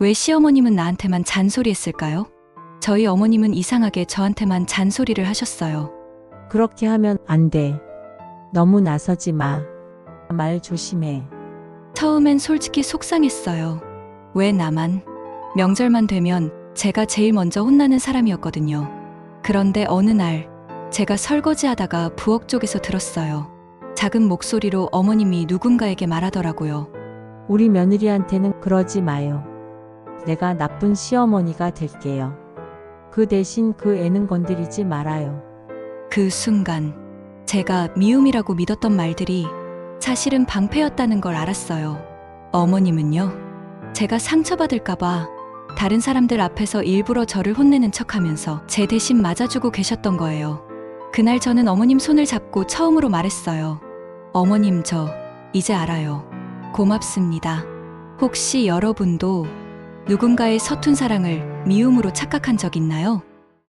왜 시어머님은 나한테만 잔소리했을까요? 저희 어머님은 이상하게 저한테만 잔소리를 하셨어요. 그렇게 하면 안 돼. 너무 나서지 마. 말 조심해. 처음엔 솔직히 속상했어요. 왜 나만? 명절만 되면 제가 제일 먼저 혼나는 사람이었거든요. 그런데 어느 날 제가 설거지 하다가 부엌 쪽에서 들었어요. 작은 목소리로 어머님이 누군가에게 말하더라고요. 우리 며느리한테는 그러지 마요. 내가 나쁜 시어머니가 될게요. 그 대신 그 애는 건드리지 말아요. 그 순간 제가 미움이라고 믿었던 말들이 사실은 방패였다는 걸 알았어요. 어머님은요. 제가 상처받을까봐 다른 사람들 앞에서 일부러 저를 혼내는 척 하면서 제 대신 맞아주고 계셨던 거예요. 그날 저는 어머님 손을 잡고 처음으로 말했어요. 어머님 저 이제 알아요. 고맙습니다. 혹시 여러분도 누군가의 서툰 사랑을 미움으로 착각한 적 있나요?